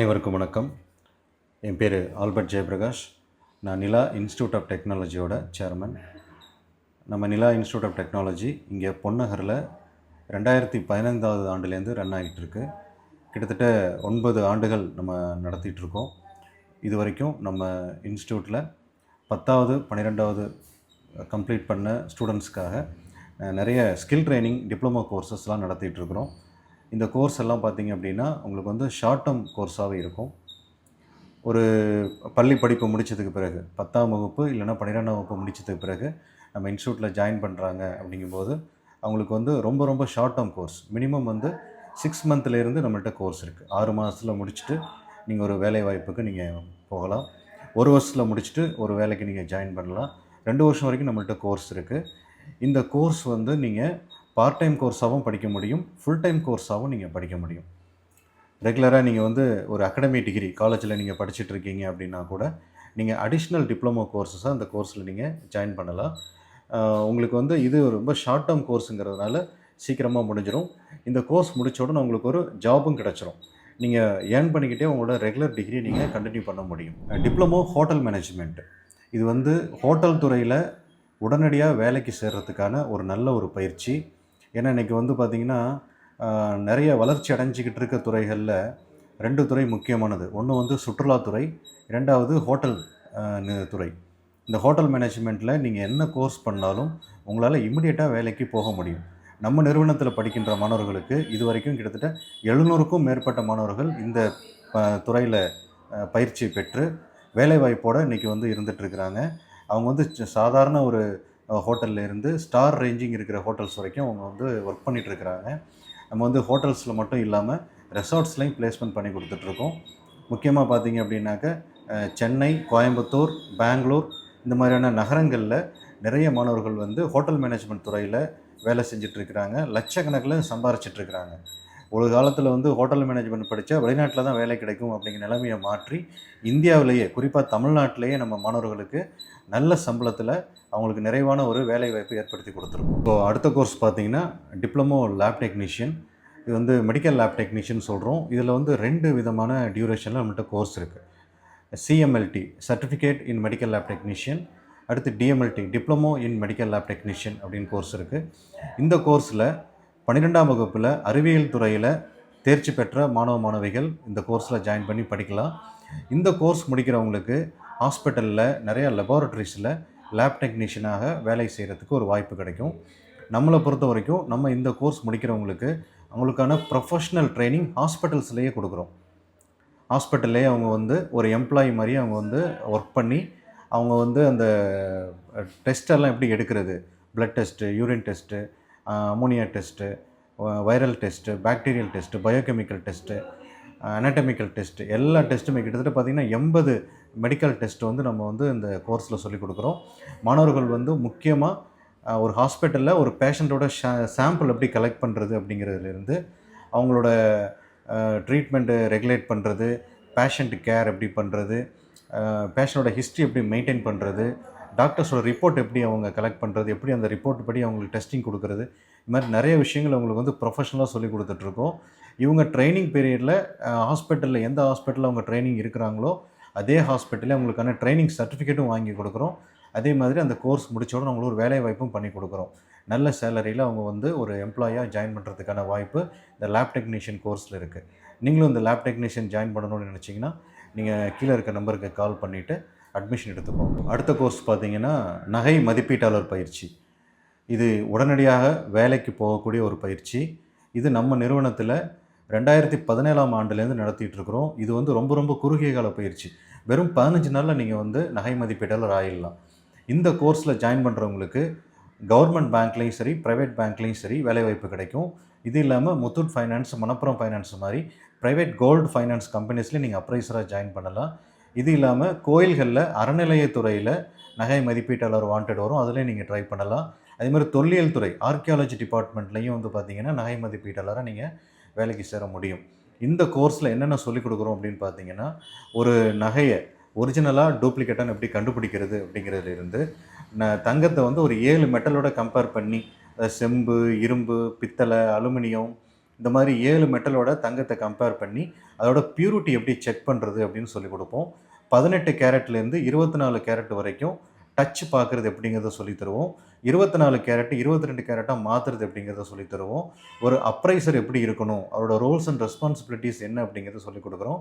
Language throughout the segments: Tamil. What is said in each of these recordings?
அனைவருக்கும் வணக்கம். என் பேர் ஆல்பர்ட் ஜெயபிரகாஷ். நான் நிலா இன்ஸ்டியூட் ஆஃப் டெக்னாலஜியோட சேர்மன். நம்ம நிலா இன்ஸ்டியூட் ஆஃப் டெக்னாலஜி இங்கே பொன்னகரில் ரெண்டாயிரத்தி பதினைந்தாவது ஆண்டுலேருந்து ரன் ஆகிட்டுருக்கு. கிட்டத்தட்ட ஒன்பது ஆண்டுகள் நம்ம நடத்திட்டுருக்கோம். இது வரைக்கும் நம்ம இன்ஸ்டியூட்டில் பத்தாவது பன்னிரெண்டாவது கம்ப்ளீட் பண்ண ஸ்டூடெண்ட்ஸ்க்காக நிறைய ஸ்கில் ட்ரைனிங் டிப்ளமோ கோர்சஸ்லாம் நடத்திட்டுருக்குறோம். இந்த கோர்ஸ் எல்லாம் பார்த்தீங்க அப்படின்னா உங்களுக்கு வந்து ஷார்ட் டேர்ம் கோர்ஸாகவே இருக்கும். ஒரு பள்ளி படிப்பு முடிச்சதுக்கு பிறகு பத்தாம் வகுப்பு இல்லைன்னா பன்னிரெண்டாம் வகுப்பு முடிச்சதுக்கு பிறகு நம்ம இன்ஸ்டியூட்டில் ஜாயின் பண்ணுறாங்க அப்படிங்கும்போது அவங்களுக்கு வந்து ரொம்ப ரொம்ப ஷார்ட் டேர்ம் கோர்ஸ் மினிமம் வந்து சிக்ஸ் மந்த்லேருந்து நம்மள்ட்ட கோர்ஸ் இருக்குது ஆறு மாதத்தில் முடிச்சுட்டு நீங்கள் ஒரு வேலை வாய்ப்புக்கு நீங்கள் போகலாம். ஒரு வருஷத்தில் முடிச்சுட்டு ஒரு வேலைக்கு நீங்கள் ஜாயின் பண்ணலாம். ரெண்டு வருஷம் வரைக்கும் நம்மள்ட்ட கோர்ஸ் இருக்குது இந்த கோர்ஸ் வந்து நீங்கள் பார்ட் டைம் கோர்ஸாகவும் படிக்க முடியும் ஃபுல் டைம் கோர்ஸாகவும் நீங்கள் படிக்க முடியும். ரெகுலராக நீங்கள் வந்து ஒரு அகாடமி டிகிரி காலேஜில் நீங்கள் படிச்சுட்டு இருக்கீங்க அப்படின்னா கூட நீங்கள் அடிஷ்னல் டிப்ளமோ கோர்ஸஸாக அந்த கோர்ஸில் நீங்கள் ஜாயின் பண்ணலாம். உங்களுக்கு வந்து இது ரொம்ப ஷார்ட் டேர்ம் கோர்ஸுங்கிறதுனால சீக்கிரமாக முடிஞ்சிடும் இந்த கோர்ஸ் முடிச்ச உடனே உங்களுக்கு ஒரு ஜாபும் கிடச்சிரும். நீங்கள் ஏர்ன் பண்ணிக்கிட்டே உங்களோட ரெகுலர் டிகிரி நீங்கள் கண்டினியூ பண்ண முடியும். டிப்ளமோ ஹோட்டல் மேனேஜ்மெண்ட் இது வந்து ஹோட்டல் துறையில் உடனடியாக வேலைக்கு சேர்கிறதுக்கான ஒரு நல்ல ஒரு பயிற்சி. ஏன்னா இன்றைக்கி வந்து பார்த்திங்கன்னா நிறைய வளர்ச்சி அடைஞ்சிக்கிட்டு இருக்க துறைகளில் ரெண்டு துறை முக்கியமானது. ஒன்று வந்து சுற்றுலாத்துறை இரண்டாவது ஹோட்டல் துறை. இந்த ஹோட்டல் மேனேஜ்மெண்ட்டில் நீங்கள் என்ன கோர்ஸ் பண்ணாலும் உங்களால் இமிடியேட்டாக வேலைக்கு போக முடியும். நம்ம நிறுவனத்தில் படிக்கின்ற மாணவர்களுக்கு இது வரைக்கும் கிட்டத்தட்ட எழுநூறுக்கும் மேற்பட்ட மாணவர்கள் இந்த துறையில் பயிற்சி பெற்று வேலைவாய்ப்போடு இன்றைக்கி வந்து இருந்துகிட்ருக்குறாங்க அவங்க வந்து ச- சாதாரண ஒரு ஹோட்டலில் இருந்து ஸ்டார் ரேஞ்சிங் இருக்கிற ஹோட்டல்ஸ் வரைக்கும் அவங்க வந்து ஒர்க் பண்ணிட்டு இருக்கிறாங்க நம்ம வந்து ஹோட்டல்ஸில் மட்டும் இல்லாமல் ரெசார்ட்ஸ்லையும் பிளேஸ்மெண்ட் பண்ணி கொடுத்துட்ருக்கோம் முக்கியமாக பார்த்தீங்க அப்படின்னாக்க சென்னை கோயம்புத்தூர் பெங்களூர் இந்த மாதிரியான நகரங்களில் நிறைய மாணவர்கள் வந்து ஹோட்டல் மேனேஜ்மெண்ட் துறையில் வேலை செஞ்சிட்ருக்கிறாங்க லட்சக்கணக்கில் சம்பாரிச்சிட்ருக்கிறாங்க ஒரு காலத்தில் வந்து ஹோட்டல் மேனேஜ்மெண்ட் படித்தா வெளிநாட்டில் தான் வேலை கிடைக்கும் அப்படிங்கிற நிலைமையை மாற்றி இந்தியாவிலேயே குறிப்பாக தமிழ்நாட்டிலேயே நம்ம மாணவர்களுக்கு நல்ல சம்பளத்தில் அவங்களுக்கு நிறைவான ஒரு வேலை வாய்ப்பு ஏற்படுத்தி கொடுத்துருக்கோம். இப்போ அடுத்த கோர்ஸ் பார்த்தீங்கன்னா டிப்ளமோ லேப் டெக்னீஷியன் இது வந்து மெடிக்கல் லேப் டெக்னீஷியன் சொல்கிறோம் இதில் வந்து ரெண்டு விதமான டியூரேஷனில் நம்மகிட்ட கோர்ஸ் இருக்குது CMLT certificate in medical lab technician அடுத்து DMLT diploma in medical lab technician அப்படின்னு கோர்ஸ் இருக்குது இந்த கோர்ஸில் பன்னிரெண்டாம் வகுப்பில் அறிவியல் துறையில் தேர்ச்சி பெற்ற மாணவ மாணவிகள் இந்த கோர்ஸில் ஜாயின் பண்ணி படிக்கலாம். இந்த கோர்ஸ் முடிக்கிறவங்களுக்கு ஹாஸ்பிட்டலில் நிறையா லெபார்ட்ரிஸில் லேப் டெக்னீஷியனாக வேலை செய்கிறதுக்கு ஒரு வாய்ப்பு கிடைக்கும். நம்மளை பொறுத்த வரைக்கும் நம்ம இந்த கோர்ஸ் முடிக்கிறவங்களுக்கு அவங்களுக்கான ப்ரொஃபஷ்னல் ட்ரைனிங் ஹாஸ்பிட்டல்ஸ்லேயே கொடுக்குறோம். ஹாஸ்பிட்டல்லே அவங்க வந்து ஒரு எம்ப்ளாயி மாதிரி அவங்க வந்து ஒர்க் பண்ணி அவங்க வந்து அந்த டெஸ்டெல்லாம் எப்படி எடுக்கிறது? Blood test urine test ammonia test viral test bacterial test biochemical test anatomical test எல்லா டெஸ்ட்டுமே கிட்டத்தட்ட பார்த்திங்கன்னா எண்பது மெடிக்கல் டெஸ்ட் வந்து நம்ம வந்து இந்த கோர்ஸில் சொல்லிக் கொடுக்குறோம். மாணவர்கள் வந்து முக்கியமாக ஒரு ஹாஸ்பிட்டலில் ஒரு பேஷண்ட்டோட சாம்பிள் எப்படி கலெக்ட் பண்ணுறது அப்படிங்கிறதுலேருந்து அவங்களோட ட்ரீட்மெண்ட்டு ரெகுலேட் பண்ணுறது பேஷண்ட் கேர் எப்படி பண்ணுறது பேஷண்டோட ஹிஸ்ட்ரி எப்படி மெயின்டைன் பண்ணுறது டாக்டர்ஸோட ரிப்போர்ட் எப்படி அவங்க கலெக்ட் பண்ணுறது எப்படி அந்த ரிப்போர்ட் படி அவங்களுக்கு டெஸ்டிங் கொடுக்குறது இது மாதிரி நிறைய விஷயங்கள் அவங்களுக்கு வந்து ப்ரொஃபஷனலாக சொல்லி கொடுத்துட்ருக்கோம் இவங்க ட்ரைனிங் பீரியடில் ஹாஸ்பிட்டலில் எந்த ஹாஸ்பிட்டலில் அவங்க ட்ரைனிங் இருக்கிறாங்களோ அதே ஹாஸ்பிட்டலில் உங்களுக்கான ட்ரைனிங் சர்டிஃபிகேட்டும் வாங்கி கொடுக்குறோம். அதே மாதிரி அந்த கோர்ஸ் முடித்தோடனே உங்களுக்கு அவங்களுக்கு ஒரு வேலை வாய்ப்பும் பண்ணி கொடுக்குறோம். நல்ல சேலரியில் அவங்க வந்து ஒரு எம்ப்ளாயாக ஜாயின் பண்ணுறதுக்கான வாய்ப்பு இந்த லேப் டெக்னீஷியன் கோர்ஸில் இருக்குது நீங்களும் இந்த லேப் டெக்னீஷியன் ஜாயின் பண்ணணும்னு நினச்சிங்கன்னா நீங்கள் கீழே இருக்க நம்பருக்கு கால் பண்ணிவிட்டு அட்மிஷன் எடுத்துக்கோங்க. அடுத்த கோர்ஸ் பார்த்தீங்கன்னா நகை மதிப்பீட்டாளர் பயிற்சி. இது உடனடியாக வேலைக்கு போகக்கூடிய ஒரு பயிற்சி. இது நம்ம நிறுவனத்தில் ரெண்டாயிரத்தி பதினேழாம் ஆண்டுலேருந்து நடத்திட்டு இருக்கிறோம் இது வந்து ரொம்ப ரொம்ப குறுகிய கால பயிற்சி. வெறும் பதினஞ்சு நாளில் நீங்கள் வந்து நகை மதிப்பீட்டாளர் ஆயிடலாம் இந்த கோர்ஸில் ஜாயின் பண்ணுறவங்களுக்கு கவர்மெண்ட் பேங்க்லேயும் சரி ப்ரைவேட் பேங்க்லேயும் சரி வேலைவாய்ப்பு கிடைக்கும். இது இல்லாமல் முத்தூட் ஃபைனான்ஸ் மணப்புரம் ஃபைனான்ஸ் மாதிரி ப்ரைவேட் கோல்டு ஃபைனான்ஸ் கம்பெனிஸ்லேயும் நீங்கள் அப்ரைசராக ஜாயின் பண்ணலாம். இது இல்லாமல் கோயில்களில் அறநிலையத்துறையில் நகை மதிப்பீட்டாளர் வாண்டட் வரும். அதுலேயும் நீங்கள் ட்ரை பண்ணலாம். அதே மாதிரி தொல்லியல் துறை ஆர்கியாலஜி டிபார்ட்மெண்ட்லேயும் வந்து பார்த்தீங்கன்னா நகை மதிப்பீட்டாளராக நீங்கள் வேலைக்கு சேர முடியும். இந்த கோர்ஸில் என்னென்ன சொல்லிக் கொடுக்குறோம் அப்படின்னு பார்த்தீங்கன்னா ஒரு நகையை ஒரிஜினலாக டூப்ளிகேட்டான்னு எப்படி கண்டுபிடிக்கிறது அப்படிங்கிறதுல இருந்து நான் தங்கத்தை வந்து ஒரு ஏழு மெட்டலோட கம்பேர் பண்ணி செம்பு இரும்பு பித்தளை அலுமினியம் இந்த மாதிரி ஏழு மெட்டலோட தங்கத்தை கம்பேர் பண்ணி அதோட பியூரிட்டி எப்படி செக் பண்ணுறது அப்படின்னு சொல்லி கொடுப்போம். பதினெட்டு கேரட்லேருந்து இருபத்தி நாலு கேரட் வரைக்கும் டச் பார்க்குறது எப்படிங்கிறத சொல்லி தருவோம். இருபத்தி நாலு கேரட் இருபத்தி ரெண்டு கேரட்டாக மாற்றுறது எப்படிங்கிறத சொல்லி தருவோம். ஒரு அப்ரைசர் எப்படி இருக்கணும் அவரோட ரோல்ஸ் அண்ட் ரெஸ்பான்சிபிலிட்டிஸ் என்ன அப்படிங்கிறத சொல்லி கொடுக்குறோம்.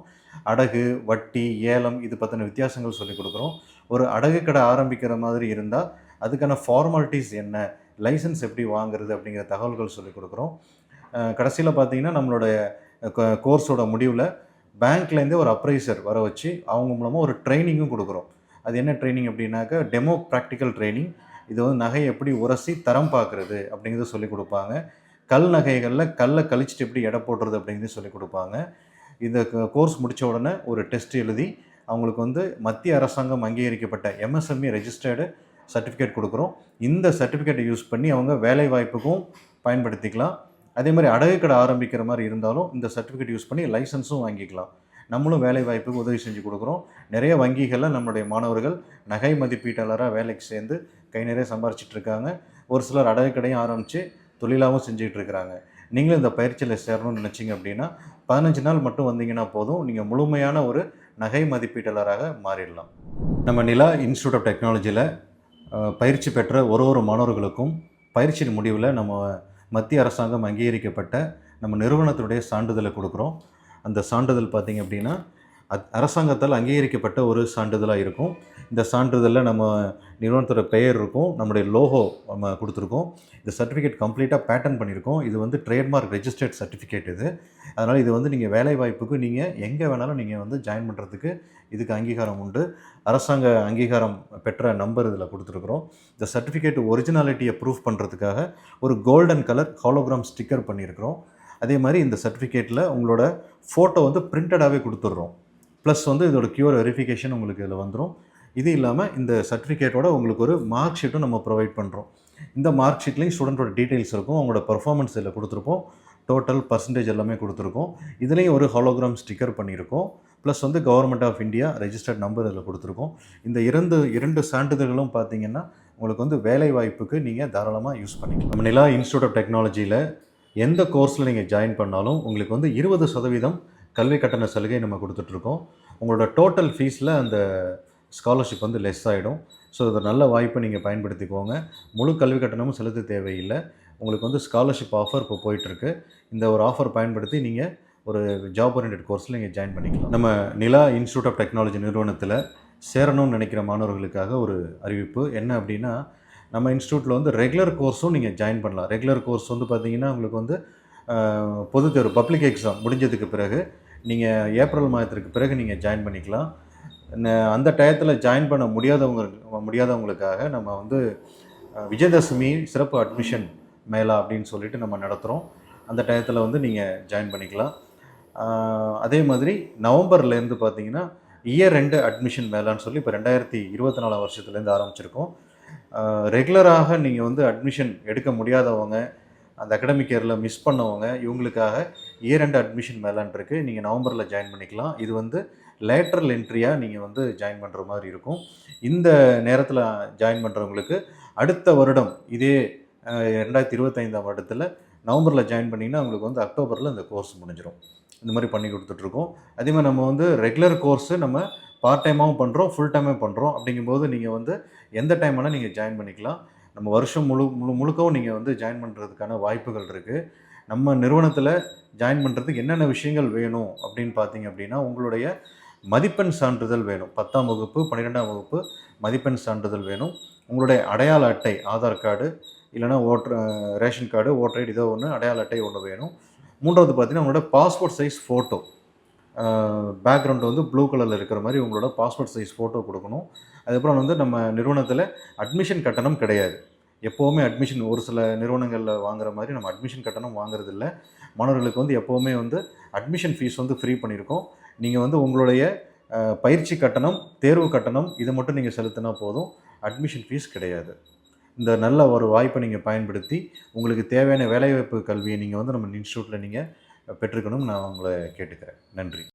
அடகு வட்டி ஏலம் இது பற்றின வித்தியாசங்கள் சொல்லிக் கொடுக்குறோம். ஒரு அடகு கடை ஆரம்பிக்கிற மாதிரி இருந்தால் அதுக்கான ஃபார்மாலிட்டிஸ் என்ன லைசன்ஸ் எப்படி வாங்குறது அப்படிங்கிற தகவல்கள் சொல்லிக் கொடுக்குறோம். கடைசியில் பார்த்தீங்கன்னா நம்மளோட கோர்ஸோட முடிவில் பேங்க்லேருந்தே ஒரு அப்ரைசர் வர வச்சு அவங்க மூலமாக ஒரு ட்ரைனிங்கும் கொடுக்குறோம். அது என்ன ட்ரைனிங் அப்படின்னாக்கா டெமோ ப்ராக்டிக்கல் ட்ரைனிங் இது வந்து நகை எப்படி உரசி தரம் பார்க்குறது அப்படிங்கிறத சொல்லி கொடுப்பாங்க. கல் நகைகளில் கல்லை கழிச்சிட்டு எப்படி எடை போடுறது அப்படிங்கிறத சொல்லிக் கொடுப்பாங்க. இந்த கோர்ஸ் முடித்த உடனே ஒரு டெஸ்ட் எழுதி அவங்களுக்கு வந்து மத்திய அரசாங்கம் அங்கீகரிக்கப்பட்ட எம்எஸ்எம்இ ரெஜிஸ்டர்டு சர்டிஃபிகேட் கொடுக்குறோம். இந்த சர்டிஃபிகேட்டை யூஸ் பண்ணி அவங்க வேலை வாய்ப்புக்கும் பயன்படுத்திக்கலாம். அதே மாதிரி அடகு கடை ஆரம்பிக்கிற மாதிரி இருந்தாலும் இந்த சர்டிஃபிகேட் யூஸ் பண்ணி லைசன்ஸும் வாங்கிக்கலாம். நம்மளும் வேலை வாய்ப்புக்கு உதவி செஞ்சு கொடுக்குறோம். நிறைய வங்கிகளில் நம்மளுடைய மாணவர்கள் நகை மதிப்பீட்டாளராக வேலைக்கு சேர்ந்து கை நிறைய சம்பாரிச்சிட்ருக்காங்க ஒரு சிலர் அடகு கடையும் ஆரம்பித்து தொழிலாகவும் செஞ்சுக்கிட்டு இருக்கிறாங்க. நீங்களும் இந்த பயிற்சியில் சேரணும்னு நினச்சிங்க அப்படின்னா பதினஞ்சு நாள் மட்டும் வந்தீங்கன்னா போதும். நீங்கள் முழுமையான ஒரு நகை மதிப்பீட்டாளராக மாறிடலாம். நம்ம நிலா இன்ஸ்டியூட் ஆஃப் டெக்னாலஜியில் பயிற்சி பெற்ற ஒரு ஒரு மாணவர்களுக்கும் பயிற்சியின் முடிவில் நம்ம மத்திய அரசாங்கம் அங்கீகரிக்கப்பட்ட நம்ம நிறுவனத்தினுடைய சான்றிதழை கொடுக்குறோம். அந்த சான்றிதழ் பார்த்திங்க அப்படின்னா அத் அரசாங்கத்தால் அங்கீகரிக்கப்பட்ட ஒரு சான்றிதழாக இருக்கும். இந்த சான்றிதழில் நம்ம நிறுவனத்தோட பெயர் இருக்கும் நம்முடைய லோகோ நம்ம கொடுத்துருக்கோம். இந்த சர்டிஃபிகேட் கம்ப்ளீட்டாக பேட்டர்ன் பண்ணியிருக்கோம். இது வந்து ட்ரேட்மார்க் ரெஜிஸ்டர்ட் சர்டிஃபிகேட் இது. அதனால் இது வந்து நீங்கள் வேலை வாய்ப்புக்கு நீங்கள் எங்கே வேணாலும் நீங்கள் வந்து ஜாயின் பண்ணுறதுக்கு இதுக்கு அங்கீகாரம் உண்டு. அரசாங்க அங்கீகாரம் பெற்ற நம்பர் இதில் கொடுத்துருக்குறோம். இந்த சர்டிஃபிகேட் ஒரிஜினாலிட்டியை ப்ரூஃப் பண்ணுறதுக்காக ஒரு கோல்டன் கலர் ஹாலோகிராம் ஸ்டிக்கர் பண்ணியிருக்கிறோம். அதே மாதிரி இந்த சர்டிஃபிகேட்டில் உங்களோட ஃபோட்டோ வந்து பிரிண்டடாகவே கொடுத்துட்றோம். ப்ளஸ் வந்து இதோட க்யூர் வெரிஃபிகேஷன் உங்களுக்கு இதில் வந்துடும் இது இல்லாமல் இந்த சர்டிஃபிகேட்டோட உங்களுக்கு ஒரு மார்க் ஷீட்டும் நம்ம ப்ரொவைட் பண்ணுறோம் இந்த மார்க் ஷீட்லேயும் ஸ்டூடெண்ட்டோட டீட்டெயில்ஸ் இருக்கும். அவங்களோட பர்ஃபார்மன்ஸ் இதில் கொடுத்துருப்போம். டோட்டல் பர்சன்டேஜ் எல்லாமே கொடுத்துருக்கோம். இதுலேயும் ஒரு ஹாலோகிராம் ஸ்டிக்கர் பண்ணியிருக்கோம். ப்ளஸ் வந்து government of India registered number இதில் கொடுத்துருக்கோம். இந்த இரண்டு இரண்டு சான்றிதழ்களும் பார்த்தீங்கன்னா உங்களுக்கு வந்து வேலை வாய்ப்புக்கு நீங்கள் தாராளமாக யூஸ் பண்ணிக்கலாம். நம்ம நிலா இன்ஸ்டியூட் ஆஃப் டெக்னாலஜியில் எந்த கோர்ஸில் நீங்கள் ஜாயின் பண்ணாலும் உங்களுக்கு வந்து இருபது சதவீதம் கல்வி கட்டண சலுகை நம்ம கொடுத்துட்ருக்கோம். உங்களோட டோட்டல் ஃபீஸில் அந்த ஸ்காலர்ஷிப் வந்து லெஸ் ஆகிடும் ஸோ இது நல்ல வாய்ப்பை நீங்கள் பயன்படுத்திக்கோங்க. முழு கல்வி கட்டணமும் செலுத்த தேவையில்லை. உங்களுக்கு வந்து ஸ்காலர்ஷிப் ஆஃபர் இப்போ போயிட்டுருக்கு இந்த ஒரு ஆஃபர் பயன்படுத்தி நீங்கள் ஒரு ஜாப் ஓரியன்ட் கோர்ஸில் நீங்கள் ஜாயின் பண்ணிக்கலாம். நம்ம நிலா இன்ஸ்டியூட் ஆஃப் டெக்னாலஜி நிறுவனத்தில் சேரணும்னு நினைக்கிற மாணவர்களுக்காக ஒரு அறிவிப்பு. என்ன அப்படின்னா நம்ம இன்ஸ்டியூட்டில் வந்து ரெகுலர் கோர்ஸும் நீங்கள் ஜாயின் பண்ணலாம். ரெகுலர் கோர்ஸ் வந்து பார்த்தீங்கன்னா உங்களுக்கு வந்து பொது தேர்வு பப்ளிக் எக்ஸாம் முடிஞ்சதுக்கு பிறகு நீங்கள் ஏப்ரல் மாதத்திற்கு பிறகு நீங்கள் ஜாயின் பண்ணிக்கலாம். அந்த டயத்தில் ஜாயின் பண்ண முடியாதவங்க முடியாதவங்களுக்காக நம்ம வந்து விஜயதசமி சிறப்பு அட்மிஷன் மேலா அப்படின்னு சொல்லிட்டு நம்ம நடத்துகிறோம் அந்த டயத்தில் வந்து நீங்கள் ஜாயின் பண்ணிக்கலாம். அதே மாதிரி நவம்பர்லேருந்து பார்த்தீங்கன்னா இயர் ரெண்டு அட்மிஷன் மேலான்னு சொல்லி இப்போ ரெண்டாயிரத்தி இருபத்தி நாலாம் வருஷத்துலேருந்து ஆரம்பிச்சிருக்கோம். ரெகுலராக நீங்கள் வந்து அட்மிஷன் எடுக்க முடியாதவங்க அந்த அகடமிக் இயரில் மிஸ் பண்ணவங்க இவங்களுக்காக இயர் அண்ட் அட்மிஷன் மேலான் இருக்குது நீங்கள் நவம்பரில் ஜாயின் பண்ணிக்கலாம். இது வந்து லேட்ரல் என்ட்ரியாக நீங்கள் வந்து ஜாயின் பண்ணுற மாதிரி இருக்கும். இந்த நேரத்தில் ஜாயின் பண்ணுறவங்களுக்கு அடுத்த வருடம் இதே ரெண்டாயிரத்தி இருபத்தைந்தாம் வருடத்தில் நவம்பரில் ஜாயின் பண்ணிங்கன்னா உங்களுக்கு வந்து அக்டோபரில் இந்த கோர்ஸ் முடிஞ்சிடும் இந்த மாதிரி பண்ணி கொடுத்துட்ருக்கோம் அதே மாதிரி நம்ம வந்து ரெகுலர் கோர்ஸு நம்ம பார்ட் டைமாகவும் பண்ணுறோம் ஃபுல் டைமே பண்ணுறோம் அப்படிங்கும்போது நீங்கள் வந்து எந்த டைம் வேணால் நீங்கள் ஜாயின் பண்ணிக்கலாம். நம்ம வருஷம் முழு முழு முழுக்கவும் நீங்கள் வந்து ஜாயின் பண்ணுறதுக்கான வாய்ப்புகள் இருக்குது நம்ம நிறுவனத்தில் ஜாயின் பண்ணுறதுக்கு என்னென்ன விஷயங்கள் வேணும் அப்படின்னு பார்த்தீங்க அப்படின்னா உங்களுடைய மதிப்பெண் சான்றிதழ் வேணும். பத்தாம் வகுப்பு பன்னிரெண்டாம் வகுப்பு மதிப்பெண் சான்றிதழ் வேணும். உங்களுடைய அடையாள அட்டை ஆதார் கார்டு இல்லைனா voter ration card voter ID ஏதோ ஒன்று அடையாள அட்டை ஒன்று வேணும். மூன்றாவது பார்த்தீங்கன்னா உங்களோட பாஸ்போர்ட் சைஸ் ஃபோட்டோ பேக்ரவுண்ட் வந்து ப்ளூ கலரில் இருக்கிற மாதிரி உங்களோட பாஸ்போர்ட் சைஸ் ஃபோட்டோ கொடுக்கணும். அதுக்கப்புறம் வந்து நம்ம நிறுவனத்தில் அட்மிஷன் கட்டணம் கிடையாது. எப்போவுமே அட்மிஷன் ஒரு சில நிறுவனங்களில் வாங்குற மாதிரி நம்ம அட்மிஷன் கட்டணம் வாங்குறதில்ல. மாணவர்களுக்கு வந்து எப்போவுமே வந்து அட்மிஷன் ஃபீஸ் வந்து ஃப்ரீ பண்ணியிருக்கோம் நீங்கள் வந்து உங்களுடைய பயிற்சி கட்டணம் தேர்வு கட்டணம் இதை மட்டும் நீங்கள் செலுத்தினா போதும். அட்மிஷன் ஃபீஸ் கிடையாது. இந்த நல்ல ஒரு வாய்ப்பை நீங்கள் பயன்படுத்தி உங்களுக்கு தேவையான வேலைவாய்ப்பு கல்வியை நீங்கள் வந்து நம்ம இன்ஸ்டியூட்டில் நீங்கள் பெற்றுக்கணும்னு நான் உங்களை கேட்டுக்கிறேன். நன்றி.